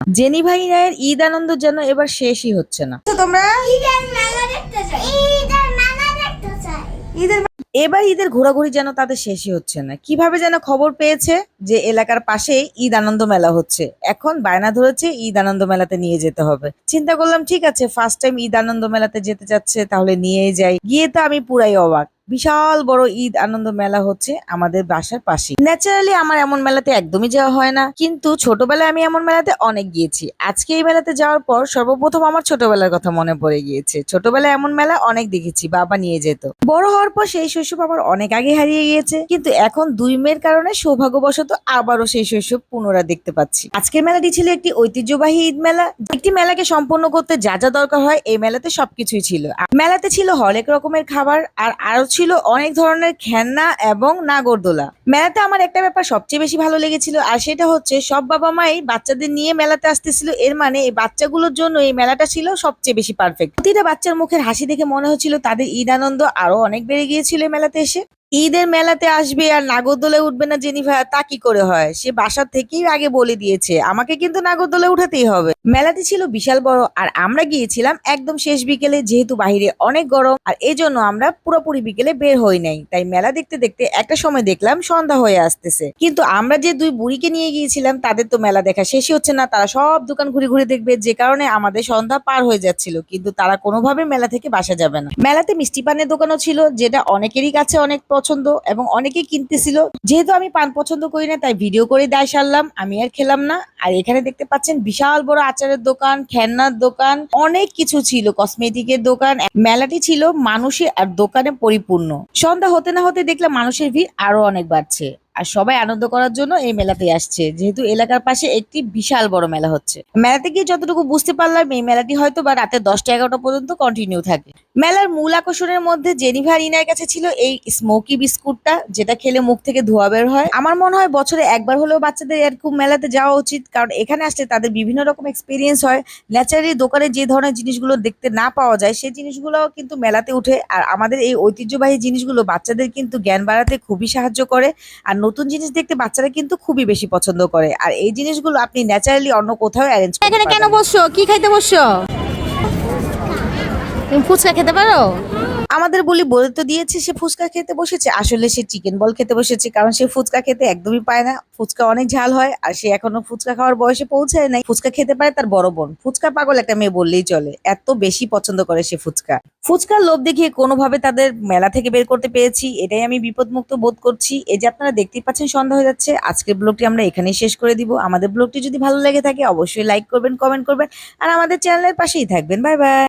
Geneva রায়ের ঈদ আনন্দ যেন এবার শেষই হচ্ছে না। তো তোমরা? ঈদের মেলা দেখতে চাই। ঈদের মেলা দেখতে চাই। ঈদের এবার ঈদের ঘোরাঘুরি যেন তাদের শেষই হচ্ছে না। কীভাবে যেন খবর পেয়েছে যে এলাকার পাশেই ঈদ আনন্দ মেলা হচ্ছে। এখন বায়না ধরেছে ঈদ আনন্দ মেলাতে নিয়ে যেতে হবে। চিন্তা করলাম ঠিক আছে ফার্স্ট টাইম ঈদ আনন্দ মেলাতে যেতে যাচ্ছে তাহলে নিয়েই যাই। গিয়ে তো আমি পুরাই অবাক। বিশাল বড় ঈদ আনন্দ মেলা হচ্ছে আমাদের বাসার পাশে। ন্যাচারালি আমার এমন মেলাতে একদমই যাওয়া হয় না, কিন্তু ছোটবেলায় আমি এমন মেলাতে অনেক গিয়েছি। আজকে এই মেলাতে যাওয়ার পর সর্বপ্রথম আমার ছোটবেলার কথা মনে পড়ে গিয়েছে। ছোটবেলায় এমন মেলা অনেক দেখেছি, বাবা নিয়ে যেত। বড় হওয়ার পর সেই শৈশব আমার অনেক আগে হারিয়ে গিয়েছে, কিন্তু এখন দুই মেয়ের কারণে সৌভাগ্যবশত আবারও সেই শৈশব পুনরায় দেখতে পাচ্ছি। আজকের মেলাটি ছিল একটি ঐতিহ্যবাহী ঈদ মেলা। একটি মেলাকে সম্পন্ন করতে যা যা দরকার হয় এই মেলাতে সবকিছুই ছিল। মেলাতে ছিল হরেক রকমের খাবার আর আরও ছিল অনেক ধরনের খেলনা এবং নাগরদোলা। মেলাতে আমার একটা ব্যাপার সবচেয়ে বেশি ভালো লেগেছিল, আর সেটা হচ্ছে সব বাবা মাই বাচ্চাদের নিয়ে মেলাতে আসতেছিল। এর মানে এই বাচ্চাগুলোর জন্য এই মেলাটা ছিল সবচেয়ে বেশি পারফেক্ট প্রতিটা বাচ্চার মুখের হাসি দেখে মনে হচ্ছিল তাদের ঈদ আনন্দ আরও অনেক বেড়ে গিয়েছিল মেলাতে এসে। ঈদের মেলাতে আসবে আর নাগরদোলায় উঠবে না জেনিভা তা কি করে হয়? সে বাসা থেকেই আগে বলে দিয়েছে, আমাকে কিন্তু নাগরদোলায় উঠাতেই হবে। মেলাটি ছিল বিশাল বড় আর আমরা গিয়েছিলাম একদম শেষ বিকেলে, যেহেতু বাহিরে অনেক গরম আর এজন্য আমরা পুরোপুরি বিকেলে বের হই নাই। তাই মেলা দেখতে দেখতে একটা সময় দেখলাম সন্ধ্যা হয়ে আসতেছে। কিন্তু আমরা যে দুই বুড়িকে নিয়ে গিয়েছিলাম, তাদের তো মেলা দেখা শেষই হচ্ছে না। তারা সব দোকান ঘুরে ঘুরে দেখবে, যে কারণে আমাদের সন্ধ্যা পার হয়ে যাচ্ছিল। কিন্তু তারা কোনোভাবে মেলা থেকে বাসা যাবে না। মেলাতে মিষ্টি পানের দোকানও ছিল, যেটা অনেকেরই কাছে অনেক পছন্দ এবং অনেকেই কিনতেছিল। যেহেতু আমি পান পছন্দ করি না, তাই ভিডিও করে দায় সারলাম। আমি আর খেলাম না। আর এখানে দেখতে পাচ্ছেন বিশাল বড় আচারের দোকান, খেলনার দোকান, অনেক কিছু ছিল কসমেটিক এর দোকান, মেলাটি ছিল মানুষে আর দোকানে পরিপূর্ণ। সন্ধ্যা হতে না হতে দেখলাম মানুষের ভিড় আরও অনেক বাড়ছে। আর সবাই আনন্দ করার জন্য এই মেলাতে আসছে। যেহেতু এলাকার পাশে একটি বিশাল বড় মেলা হচ্ছে। মেলাতে গিয়ে যতটুকু বুঝতে পারলাম, এই মেলাটি হয়তো বা রাতে দশটা এগারোটা পর্যন্ত কন্টিনিউ থাকে। মেলার মূল আকর্ষণের মধ্যে জেনিভার ইনার কাছে ছিল এই স্মোকি বিস্কুটটা, যেটা খেলে মুখ থেকে ধোয়া বের হয়। আমার মনে হয় বছরে একবার হলেও বাচ্চাদের এরকম মেলাতে যাওয়া উচিত, কারণ এখানে আসলে তাদের বিভিন্ন রকম এক্সপিরিয়েন্স হয়। ন্যাচারালি দোকানে যে ধরনের জিনিসগুলো দেখতে না পাওয়া যায়, সেই জিনিসগুলো কিন্তু মেলাতে উঠে। আর আমাদের এই ঐতিহ্যবাহী জিনিসগুলো বাচ্চাদের কিন্তু জ্ঞান বাড়াতে খুবই সাহায্য করে। আর নতুন জিনিস দেখতে বাচ্চারা কিন্তু খুবই বেশি পছন্দ করে। আর এই জিনিসগুলো আপনি ন্যাচারালি অন্য কোথাও অ্যারেঞ্জ এখানে কেন বসছো? কি খাইতে বসছো? তুমি ফুচকা খেতে পারো? আমাদের বলি বলে তো দিয়েছে, সে ফুচকা খেতে বসেছে। আসলে সে চিকেন বল খেতে বসেছে, কারণ সে ফুচকা খেতে একদমই পায় না। ফুচকা অনেক ঝাল হয়, আর সে এখনও ফুচকা খাওয়ার বয়সে পৌঁছায় নাই। ফুচকা খেতে পারে তার বড় বোন। ফুচকা পাগল একটা মেয়ে বললেই চলে, এত বেশি পছন্দ করে সে ফুচকা। ফুচকার লোভ দেখিয়ে কোনোভাবে তাদের মেলা থেকে বের করতে পেরেছি, এটাই আমি বিপদমুক্ত বোধ করছি। এই যে আপনারা দেখতেই পাচ্ছেন সন্ধ্যা হয়ে যাচ্ছে। আজকের ব্লগটি আমরা এখানেই শেষ করে দিব। আমাদের ব্লগটি যদি ভালো লেগে থাকে, অবশ্যই লাইক করবেন কমেন্ট করবেন, আর আমাদের চ্যানেলের পাশেই থাকবেন। Bye bye